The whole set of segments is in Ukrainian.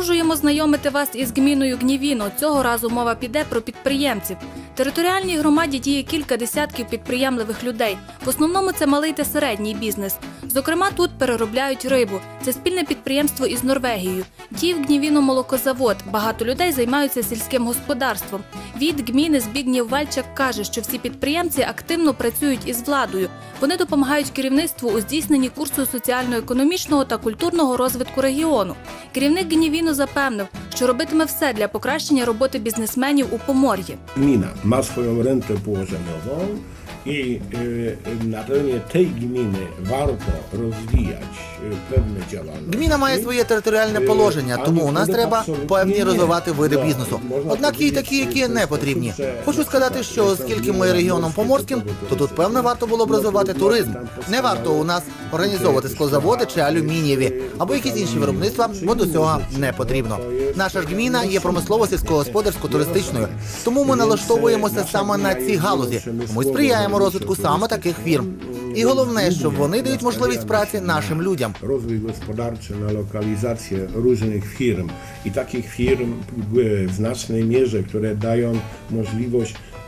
Продовжуємо знайомити вас із гміною Гнівіно. Цього разу мова піде про підприємців. В територіальній громаді діє кілька десятків підприємливих людей. В основному це малий та середній бізнес. Зокрема, тут переробляють рибу. Це спільне підприємство із Норвегією. Діє в Гнівіно молокозавод. Багато людей займаються сільським господарством. Від гміни Збігнєв Вальчак каже, що всі підприємці активно працюють із владою. Вони допомагають керівництву у здійсненні курсу соціально-економічного та культурного розвитку регіону. Керівник Гнівіно запевнив, що робитиме все для покращення роботи бізнесменів у Помор'ї. Ma swoją rentę położeniową i na terenie tej gminy warto rozwijać pewne działalności. Гміна має своє територіальне положення, тому у нас треба певні розвивати види бізнесу. Однак є й такі, які не потрібні. Хочу сказати, що оскільки ми регіоном поморським, то тут певно варто було б розвивати туризм. Не варто у нас організовувати склозаводи чи алюмінієві або якісь інші виробництва, бо до цього не потрібно. Наша ж гміна є промислово сільськогосподарсько туристичною, тому ми налаштовуємося саме на ці галузі. Тому й сприяємо розвитку саме таких фірм. І головне, що вони дають можливість праці нашим людям. Rozwój gospodarczy na lokalizację różnych firm i takich firm w, w znacznej mierze, które dają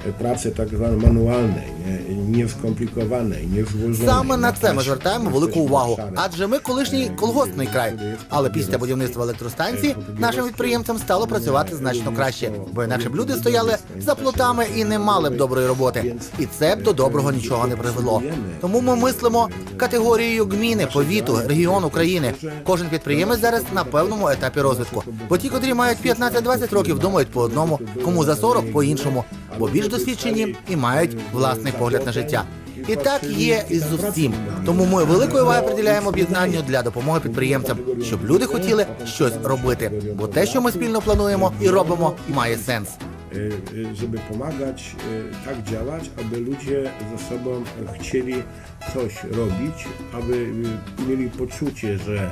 e, pracy tak zwanej manualnej, nie, nieskomplikowanej, niezłożonej. Саме на це ми звертаємо велику увагу, адже ми колишній колгоспний край. Але після будівництва електростанції нашим підприємцям стало працювати значно краще, бо інакше б люди стояли за плотами і не мали б доброї роботи. І це б до доброго нічого не привело. Тому ми мислимо категорією гміни, повіту, регіону країни. Кожен підприємець зараз на певному етапі розвитку. Бо ті, котрі мають 15-20 років, думають по одному, кому за 40 – по іншому, бо більш досвідчені і мають власний погляд на життя. І так є із усім. Тому ми великої уваги приділяємо об'єднанню для допомоги підприємцям, щоб люди хотіли щось робити. Бо те, що ми спільно плануємо і робимо, має сенс. E, e, żeby pomagać, e, tak działać, aby ludzie ze sobą chcieli coś robić, aby e, mieli poczucie, że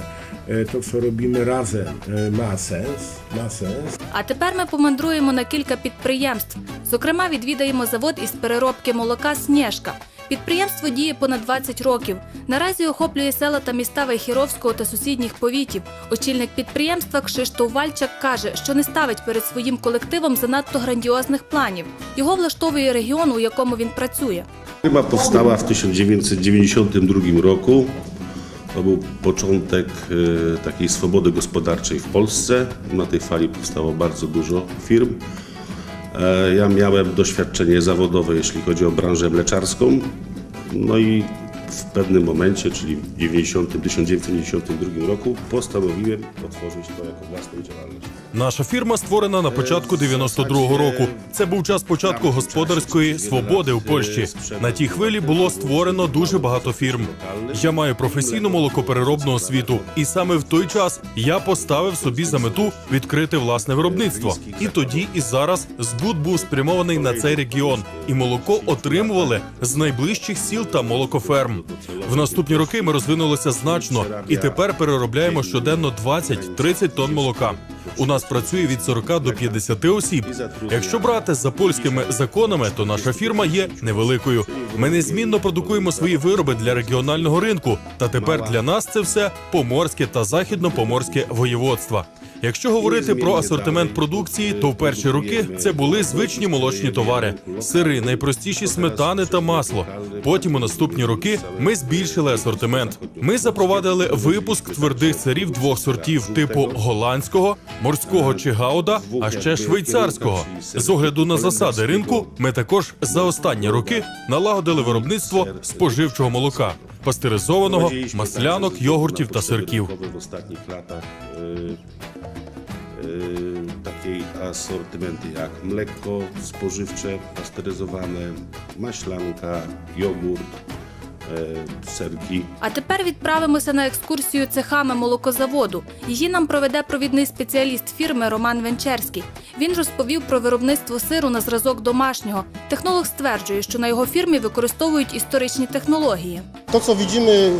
e, to, co robimy razem, e, ma sens, ma sens. А тепер ми помандруємо на кілька підприємств. Зокрема, відвідаємо завод із переробки молока Снєжка. Підприємство діє понад 20 років. Наразі охоплює села та міста Вайхіровського та сусідніх повітів. Очільник підприємства Кшиштоф Вальчак каже, що не ставить перед своїм колективом занадто грандіозних планів. Його влаштовує регіон, у якому він працює. Firma powstała w 1992 roku. To był początek takiej swobody gospodarczej w Polsce. Na tej fali powstało bardzo dużo firm. E, Ja miałem doświadczenie zawodowe, jeśli chodzi o branżę mleczarską. No i w pewnym momencie, czyli w 90, 1992 roku, postanowiłem otworzyć to jako własną działalność. Наша фірма створена на початку 92-го року. Це був час початку господарської свободи у Польщі. На тій хвилі було створено дуже багато фірм. Я маю професійну молокопереробну освіту, і саме в той час я поставив собі за мету відкрити власне виробництво. І тоді, і зараз збут був спрямований на цей регіон, і молоко отримували з найближчих сіл та молокоферм. В наступні роки ми розвинулися значно, і тепер переробляємо щоденно 20-30 тонн молока. У нас працює від 40 до 50 осіб. Якщо брати за польськими законами, то наша фірма є невеликою. Ми незмінно продукуємо свої вироби для регіонального ринку. Та тепер для нас це все поморське та західно-поморське воєводства. Якщо говорити про асортимент продукції, то в перші роки це були звичні молочні товари, сири, найпростіші сметани та масло. Потім у наступні роки ми збільшили асортимент. Ми запровадили випуск твердих сирів двох сортів типу голландського, морського чи гауда, а ще швейцарського. З огляду на засади ринку, ми також за останні роки налагодили виробництво споживчого молока, пастеризованого, маслянок, йогуртів та сирків. Takiej asortymenty jak mleko spożywcze, pasteryzowane, maślanka, jogurt, serki. А тепер відправимося на екскурсію цехами молокозаводу. Її нам проведе провідний спеціаліст фірми Роман Венчерський. Він розповів про виробництво сиру на зразок домашнього. Технолог стверджує, що на його фірмі використовують історичні технології. To, co widzimy y,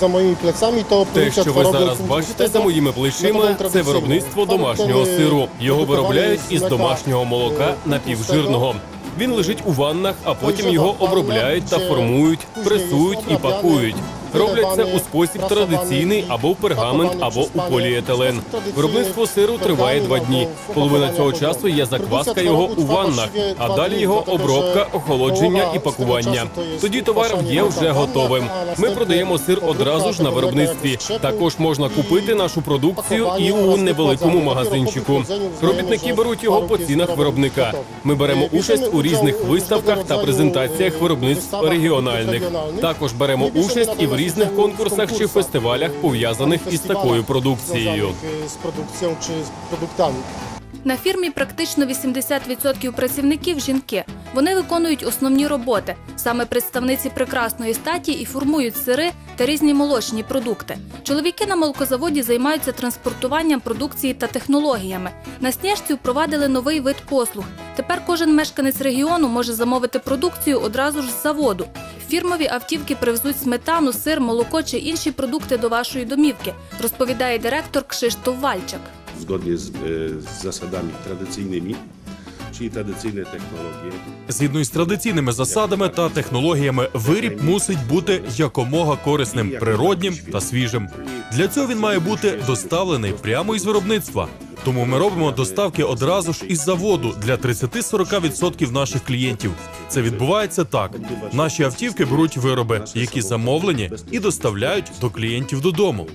za moimi plecami, to Те, що ви зараз bачите за моїми плечима, це виробництво домашнього сиру. Його виробляють із домашнього молока напівжирного. Він лежить у ваннах, а потім його обробляють та формують, пресують і пакують. Роблять це у спосіб традиційний або в пергамент, або у поліетилен. Виробництво сиру триває два дні. Половина цього часу є закваска його у ваннах, а далі його обробка, охолодження і пакування. Тоді товар є вже готовим. Ми продаємо сир одразу ж на виробництві. Також можна купити нашу продукцію і у невеликому магазинчику. Робітники беруть його по цінах виробника. Ми беремо участь у різних виставках та презентаціях виробництв регіональних. Також беремо участь і в різних конкурсах чи фестивалях, пов'язаних із такою продукцією. З продукцією чи з продуктами. На фірмі практично 80% працівників жінки. Вони виконують основні роботи. Саме представниці прекрасної статі і формують сири та різні молочні продукти. Чоловіки на молокозаводі займаються транспортуванням продукції та технологіями. На Снєжці впровадили новий вид послуг. Тепер кожен мешканець регіону може замовити продукцію одразу ж з заводу. Фірмові автівки привезуть сметану, сир, молоко чи інші продукти до вашої домівки, розповідає директор Кшиштоф Вальчак. Zgodnie z, e, z zasadami tradycyjnymi, czyli technologie. Згідно із традиційними засадами та технологіями, виріб мусить бути якомога корисним, природнім та свіжим. Для цього він має бути доставлений прямо із виробництва. Тому ми робимо доставки одразу ж із заводу для 30-40% наших клієнтів. Це відбувається так: наші автівки беруть вироби, які замовлені, і доставляють до клієнтів додому.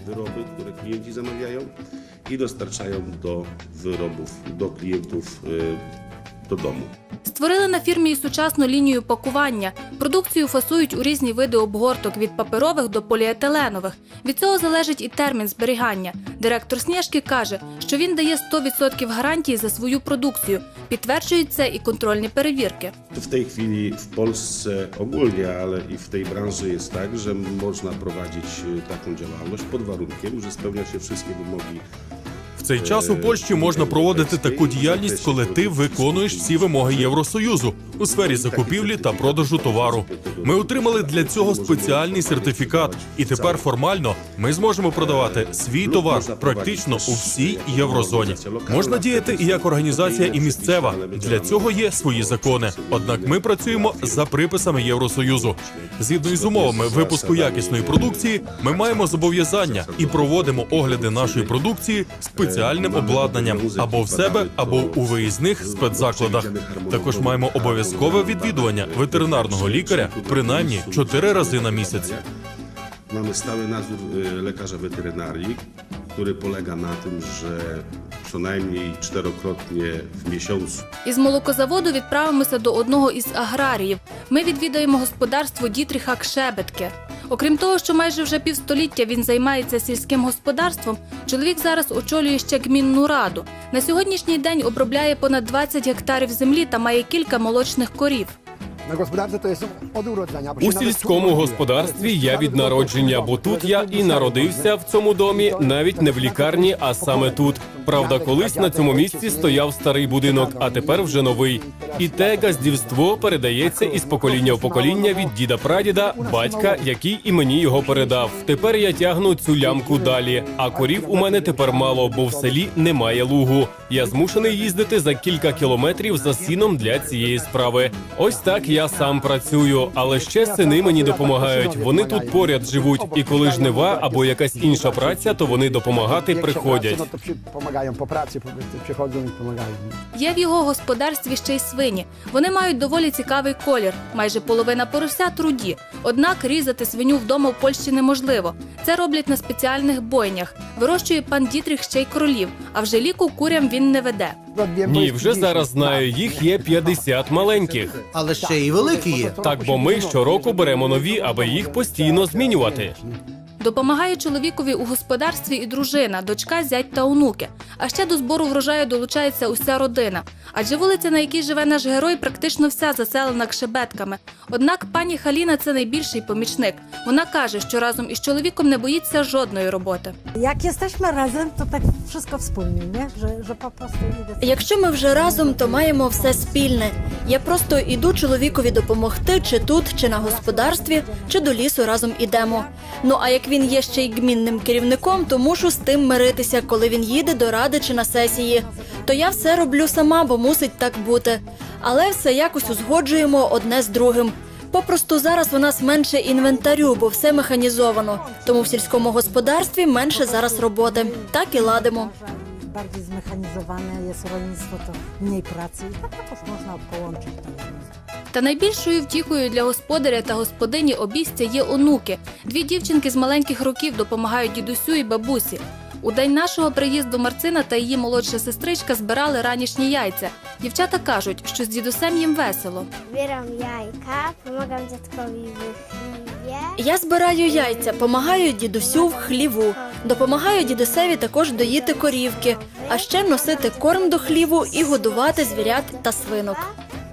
I dostarczają do wyrobów, do klientów e, do domu. Створили на фірмі і сучасну лінію пакування. Продукцію фасують у різні види обгорток від паперових до поліетиленових. Від цього залежить і термін зберігання. Директор Сніжки каже, що він дає 100% гарантії за свою продукцію. Підтверджують це і контрольні перевірки. W tej chwili w Polsce ogólnie, ale i w tej branży jest tak, że można prowadzić e, taką działalność pod warunkiem, że spełnia się wszystkie wymogi В цей час у Польщі можна проводити таку діяльність, коли ти виконуєш всі вимоги Євросоюзу у сфері закупівлі та продажу товару. Ми отримали для цього спеціальний сертифікат, і тепер формально ми зможемо продавати свій товар практично у всій єврозоні. Можна діяти і як організація, і місцева. Для цього є свої закони. Однак ми працюємо за приписами Євросоюзу. Згідно із умовами випуску якісної продукції, ми маємо зобов'язання і проводимо огляди нашої продукції спеціальним обладнанням або в себе, або у виїзних спецзакладах. Також маємо обов'язкове відвідування ветеринарного лікаря принаймні чотири рази на місяць. Mamy stały nadzór e, lekarza weterynarii, który polega na tym, że co najmniej czterokrotnie w miesiącu Із молокозаводу відправимося до одного із аграріїв. Ми відвідаємо господарство Дітріха Кшебетке. Окрім того, що майже вже півстоліття він займається сільським господарством, чоловік зараз очолює ще гмінну раду. На сьогоднішній день обробляє понад 20 гектарів землі та має кілька молочних корів. У сільському господарстві я від народження, бо тут я і народився в цьому домі, навіть не в лікарні, а саме тут. Правда, колись на цьому місці стояв старий будинок, а тепер вже новий. І те газдівство передається із покоління в покоління від діда прадіда, батька, який і мені його передав. Тепер я тягну цю лямку далі. А корів у мене тепер мало, бо в селі немає лугу. Я змушений їздити за кілька кілометрів за сіном для цієї справи. Ось так я сам працюю, але ще сини мені допомагають. Вони тут поряд живуть. І коли жнива або якась інша праця, то вони допомагати приходять. Pomagają po pracy, przychodzą i pomagają. Є в його господарстві ще й свині. Вони мають доволі цікавий колір. Майже половина поросят руді. Однак різати свиню вдома в Польщі неможливо. Це роблять на спеціальних бойнях. Вирощує пан Дітріх ще й кролів, а вже ліку курям він не веде. Ні, вже зараз знаю. Їх є 50 маленьких. Але ще і великі є. Так, бо ми щороку беремо нові, аби їх постійно змінювати. Допомагає чоловікові у господарстві і дружина, дочка, зять та онуки. А ще до збору врожаю долучається уся родина. Адже вулиця, на якій живе наш герой, практично вся заселена кшебетками. Однак пані Халіна це найбільший помічник. Вона каже, що разом із чоловіком не боїться жодної роботи. Tak wszystko wspólnie, nie? Że, że po prostu idę. Якщо ми вже разом, то маємо все спільне. Я просто іду чоловікові допомогти, чи тут, чи на господарстві, чи до лісу разом ідемо. Ну а як він є ще й гмінним керівником, то мушу з тим миритися, коли він їде до ради чи на сесії. То я все роблю сама, бо мусить так бути. Але все якось узгоджуємо одне з другим. Попросту зараз у нас менше інвентарю, бо все механізовано. Тому в сільському господарстві менше зараз роботи. Так і ладимо. Bardziej zmechanizowane jest rolnictwo, to mniej pracy i tak jakoś można połączyć Та найбільшою втіхою для господаря та господині обійстя є онуки. Дві дівчинки з маленьких років допомагають дідусю і бабусі. У день нашого приїзду Марцина та її молодша сестричка збирали ранішні яйця. Дівчата кажуть, що з дідусем їм весело. Pomagam dziadkowi w chliwie. Я збираю яйця, помагаю дідусю в хліву. Допомагаю дідусеві також доїти корівки, а ще носити корм до хліву і годувати звірят та свинок.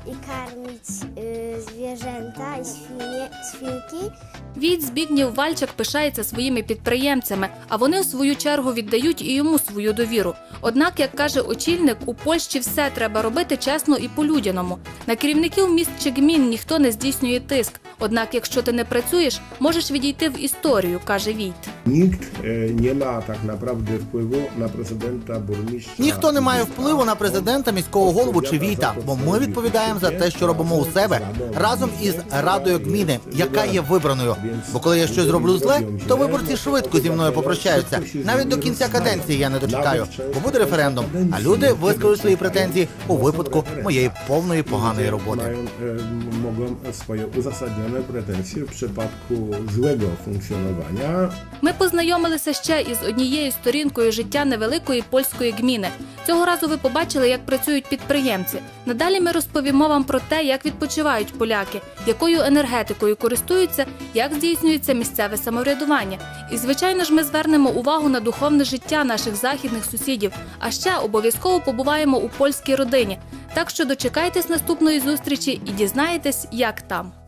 I karmić і свіки. Від Збігнєв Вальчак пишається своїми підприємцями, а вони у свою чергу віддають і йому свою довіру. Однак, як каже очільник, у Польщі все треба робити чесно і по-людяному. На керівників міст чи гмін ніхто не здійснює тиск. Однак, якщо ти не працюєш, можеш відійти в історію, каже Війт. Nikt nie ma tak naprawdę wpływu na prezydenta, burmistrza. Ніхто не має впливу на президента, міського голову чи віта, бо ми відповідаємо за те, що робимо у себе разом із радою гміни, яка є вибраною. Бо коли я щось зроблю зле, то виборці швидко зі мною попрощаються. Навіть до кінця каденції я не дочекаю, бо буде референдум. А люди вискажуть свої претензії у випадку моєї повної поганої роботи. E, m- mogą swoje uzasadnione pretensje w przypadku złego funkcjonowania Ми познайомилися ще із однією сторінкою життя невеликої польської гміни. Цього разу ви побачили, як працюють підприємці. Надалі ми розповімо вам про те, як відпочивають поляки, якою енергетикою користуються, як здійснюється місцеве самоврядування. І, звичайно ж, ми звернемо увагу на духовне життя наших західних сусідів. А ще обов'язково побуваємо у польській родині. Так що дочекайтесь наступної зустрічі і дізнаєтесь, як там.